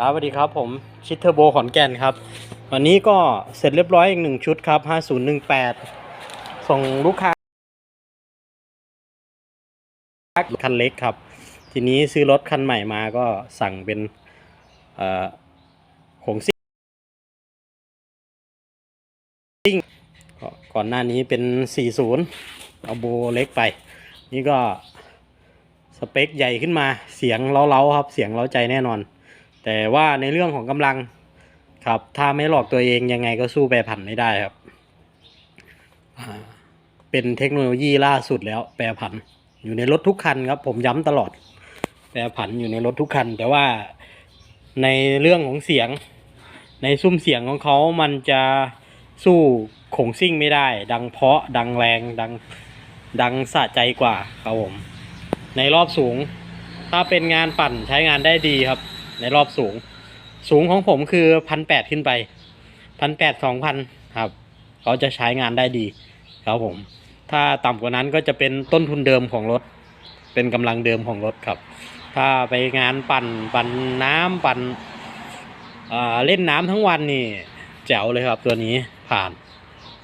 ครับสวัสดีครับผมชิดเทอร์โบขอนแก่นครับ วันนี้ก็เสร็จเรียบร้อยอีกหนึ่งชุดครับ 5018 ส่งลูกค้าคันเล็กครับ ทีนี้ซื้อรถคันใหม่มาก็สั่งเป็นเอ่อผงซิ่งก็ก่อนหน้านี้เป็น 40 เอาโบเล็กไป นี่ก็สเปคใหญ่ขึ้นมาเสียงเล้าๆครับ เสียงเล้าใจแน่นอน แต่ว่าในเรื่องของกำลังครับ ถ้าไม่หลอกตัวเองยังไงก็สู้แปรผันไม่ได้ครับ เป็นเทคโนโลยีล่าสุดแล้ว แปรผันอยู่ในรถทุกคันครับ ผมย้ำตลอด แปรผันอยู่ในรถทุกคัน แต่ว่าในเรื่องของเสียง ในซุ้มเสียงของเขามันจะสู้ขงซิ่งไม่ได้ ดังเพาะดังแรงดังดังสะใจกว่าครับผมในรอบสูง ถ้าเป็นงานปั่นใช้งานได้ดีครับ ในรอบสูง สูงของผมคือพันแปดขึ้นไปพันแปดสองพันครับ เขาจะใช้งานได้ดีครับผม ถ้าต่ำกว่านั้นก็จะเป็นต้นทุนเดิมของรถ เป็นกำลังเดิมของรถครับ ถ้าไปงานปั่นปั่นน้ำปั่นอ่าเล่นน้ำทั้งวันนี่แจ๋วเลยครับตัวนี้ผ่าน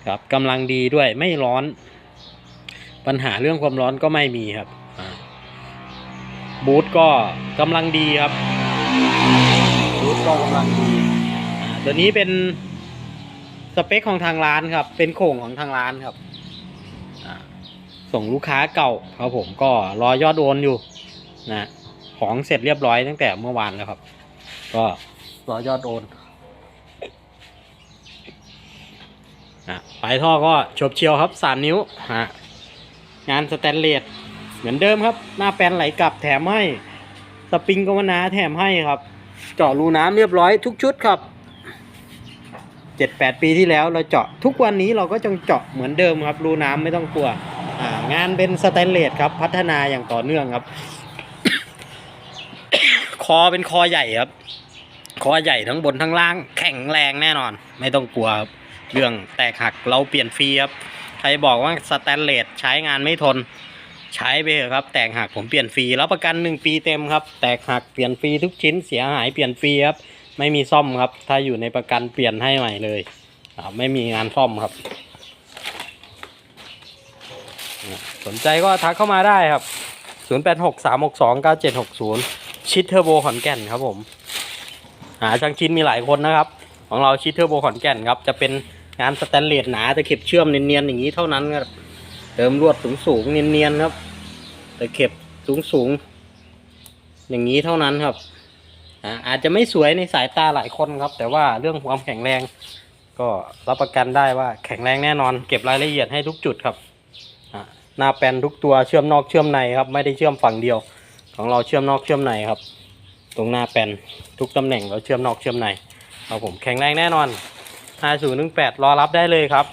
ครับกำลังดีด้วยไม่ร้อน ปัญหาเรื่องความร้อนก็ไม่มีครับบูทก็กำลังดีครับ บูทก็กำลังดีตัวนี้เป็นสเปคของทางร้านครับ เป็นโครงของทางร้านครับ ส่งลูกค้าเก่าครับผมก็รอยอดโอนอยู่นะของเสร็จเรียบร้อยตั้งแต่เมื่อวานแล้วครับ ก็รอยอดโอนอะปลายท่อก็ชบเชียวครับสามนิ้วฮะงานสแตนเลสเหมือนเดิมครับ หน้าแปลนไหลกลับแถมให้ สปริงก็วนาแถมให้ครับ เจาะรูน้ำเรียบร้อยทุกชุดครับเจ็ดแปดปีที่แล้วเราเจาะทุกวันนี้เราก็จังเจาะเหมือนเดิมครับ รูน้ำไม่ต้องกลัวงานเป็นสแตนเลสครับ พัฒนาอย่างต่อเนื่องครับ คอเป็นคอใหญ่ครับ คอใหญ่ทั้งบนทั้งล่าง แข็งแรงแน่นอน ไม่ต้องกลัวครับเรื่องแตกหักเราเปลี่ยนฟรีครับ ใครบอกว่าสแตนเลสใช้งานไม่ทน ใช้ไปเถอะครับ แตกหักผมเปลี่ยนฟรีรับประกันหนึ่งปีเต็มครับ แตกหักเปลี่ยนฟรีทุกชิ้นเสียหายเปลี่ยนฟรีครับ ไม่มีซ่อมครับ ถ้าอยู่ในประกันเปลี่ยนให้ใหม่เลยไม่มีงานซ่อมครับ สนใจก็ทักเข้ามาได้ครับ 0863629760 ชิดเทอร์โบขอนแก่นครับผมหาช่างชิ้นมีหลายคนนะครับ ของเราชิดเทอร์โบขอนแก่นครับ จะเป็นงานสแตนเลสหนาตะเข็บเชื่อมเนียนๆอย่างนี้เท่านั้นครับ เติมลวดสูงสูงเนียนๆครับ แตะเข็บสูงสูงอย่างนี้เท่านั้นครับอาจจะไม่สวยในสายตาหลายคนครับ แต่ว่าเรื่องความแข็งแรง ก็รับประกันได้ว่าแข็งแรงแน่นอน เก็บรายละเอียดให้ทุกจุดครับหน้าแปนทุกตัวเชื่อมนอกเชื่อมในครับ ไม่ได้เชื่อมฝั่งเดียว ของเราเชื่อมนอกเชื่อมในครับ ตรงหน้าแปนทุกตำแหน่งเราเชื่อมนอกเชื่อมในครับผมแข็งแรงแน่นอน5018รอรับได้เลยครับ